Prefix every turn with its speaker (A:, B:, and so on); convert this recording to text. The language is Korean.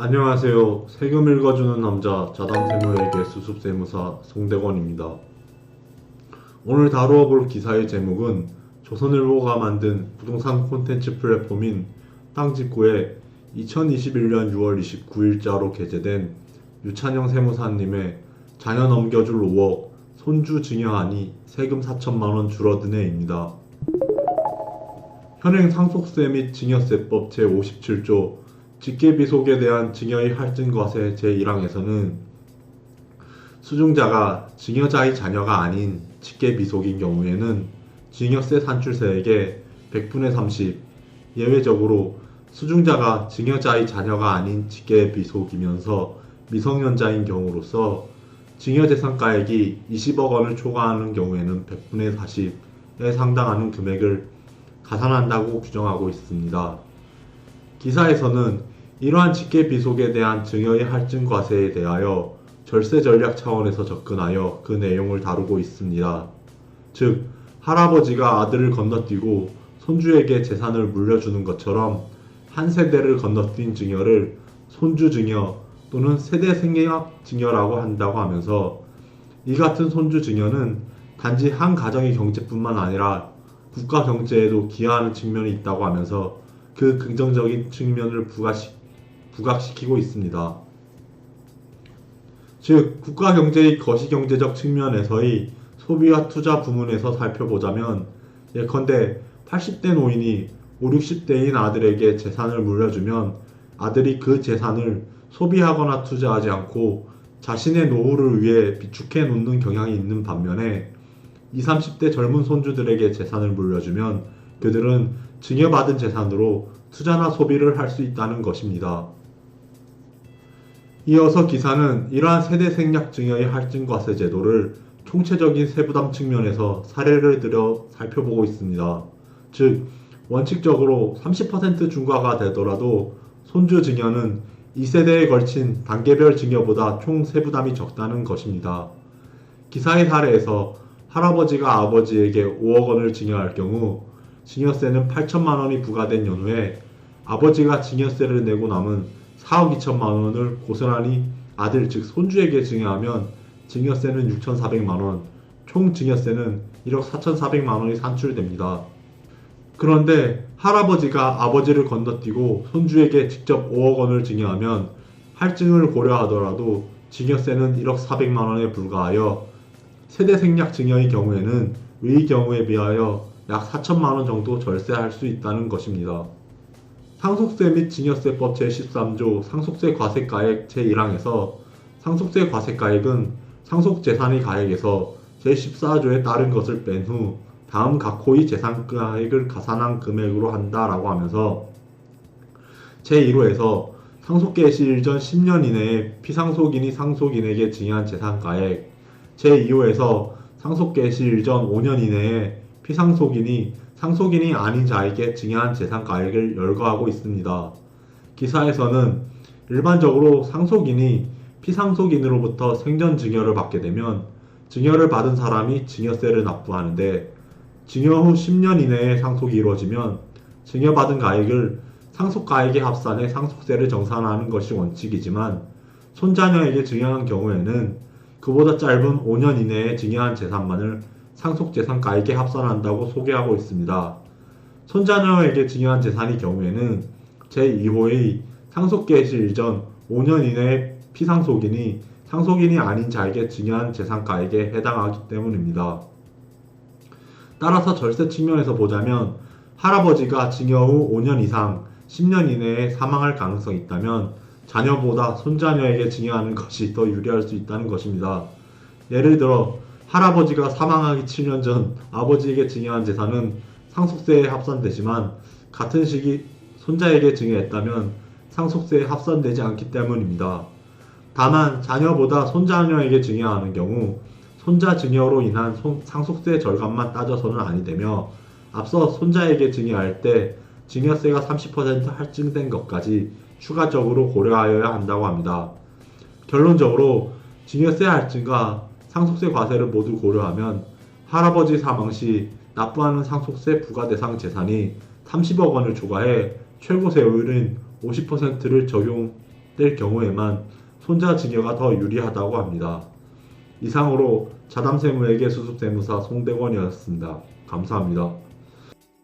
A: 안녕하세요. 세금 읽어주는 남자 자담세무회계 수습세무사 송대건입니다. 오늘 다루어 볼 기사의 제목은 조선일보가 만든 부동산 콘텐츠 플랫폼인 땅집구에 2021년 6월 29일자로 게재된 유찬영 세무사님의 자녀 넘겨줄 5억 손주 증여하니 세금 4천만원 줄어드네입니다. 현행 상속세 및 증여세법 제57조 직계비속에 대한 증여의 할증과세 제1항에서는 수중자가 증여자의 자녀가 아닌 직계비속인 경우에는 증여세 산출세액의 100분의 30, 예외적으로 수중자가 증여자의 자녀가 아닌 직계비속이면서 미성년자인 경우로서 증여재산가액이 20억 원을 초과하는 경우에는 100분의 40에 상당하는 금액을 가산한다고 규정하고 있습니다. 기사에서는 이러한 직계 비속에 대한 증여의 할증 과세에 대하여 절세 전략 차원에서 접근하여 그 내용을 다루고 있습니다. 즉, 할아버지가 아들을 건너뛰고 손주에게 재산을 물려주는 것처럼 한 세대를 건너뛴 증여를 손주 증여 또는 세대 생략 증여라고 한다고 하면서 이 같은 손주 증여는 단지 한 가정의 경제뿐만 아니라 국가 경제에도 기여하는 측면이 있다고 하면서 그 긍정적인 측면을 부각시, 부각시키고 있습니다. 즉, 국가 경제의 거시 경제적 측면에서의 소비와 투자 부문에서 살펴보자면 예컨대 80대 노인이 5, 60대인 아들에게 재산을 물려주면 아들이 그 재산을 소비하거나 투자하지 않고 자신의 노후를 위해 비축해 놓는 경향이 있는 반면에 20, 30대 젊은 손주들에게 재산을 물려주면 그들은 증여받은 재산으로 투자나 소비를 할 수 있다는 것입니다. 이어서 기사는 이러한 세대 생략 증여의 할증과세 제도를 총체적인 세부담 측면에서 사례를 들여 살펴보고 있습니다. 즉, 원칙적으로 30% 중과가 되더라도 손주 증여는 2세대에 걸친 단계별 증여보다 총 세부담이 적다는 것입니다. 기사의 사례에서 할아버지가 아버지에게 5억 원을 증여할 경우 증여세는 8천만 원이 부과된 연후에 아버지가 증여세를 내고 남은 4억 2천만 원을 고스란히 아들 즉 손주에게 증여하면 증여세는 6,400만 원, 총 증여세는 1억 4,400만 원이 산출됩니다. 그런데 할아버지가 아버지를 건너뛰고 손주에게 직접 5억 원을 증여하면 할증을 고려하더라도 증여세는 1억 400만 원에 불과하여 세대 생략 증여의 경우에는 의 경우에 비하여 약 4천만 원 정도 절세할 수 있다는 것입니다. 상속세 및 증여세법 제13조 상속세 과세가액 제1항에서 상속세 과세가액은 상속재산의 가액에서 제14조에 따른 것을 뺀 후 다음 각호의 재산가액을 가산한 금액으로 한다라고 하면서 제1호에서 상속 개시 전 10년 이내에 피상속인이 상속인에게 증여한 재산가액 제2호에서 상속 개시 전 5년 이내에 피상속인이 상속인이 아닌 자에게 증여한 재산가액을 열거하고 있습니다. 기사에서는 일반적으로 상속인이 피상속인으로부터 생전 증여를 받게 되면 증여를 받은 사람이 증여세를 납부하는데 증여 후 10년 이내에 상속이 이루어지면 증여받은 가액을 상속가액에 합산해 상속세를 정산하는 것이 원칙이지만 손자녀에게 증여한 경우에는 그보다 짧은 5년 이내에 증여한 재산만을 상속재산가액에 합산한다고 소개하고 있습니다. 손자녀에게 증여한 재산의 경우에는 제2호의 상속개시 이전 5년 이내에 피상속인이 상속인이 아닌 자에게 증여한 재산가액에 해당하기 때문입니다. 따라서 절세 측면에서 보자면 할아버지가 증여 후 5년 이상 10년 이내에 사망할 가능성이 있다면 자녀보다 손자녀에게 증여하는 것이 더 유리할 수 있다는 것입니다. 예를 들어 할아버지가 사망하기 7년 전 아버지에게 증여한 재산은 상속세에 합산되지만 같은 시기 손자에게 증여했다면 상속세에 합산되지 않기 때문입니다. 다만 자녀보다 손자녀에게 증여하는 경우 손자 증여로 인한 상속세 절감만 따져서는 아니 되며 앞서 손자에게 증여할 때 증여세가 30% 할증된 것까지 추가적으로 고려하여야 한다고 합니다. 결론적으로 증여세 할증과 상속세 과세를 모두 고려하면 할아버지 사망 시 납부하는 상속세 부과 대상 재산이 30억 원을 초과해 최고 세율인 50%를 적용 될 경우에만 손자 증여가 더 유리하다고 합니다. 이상으로 자담세무회계 수습세무사 송대권이었습니다. 감사합니다.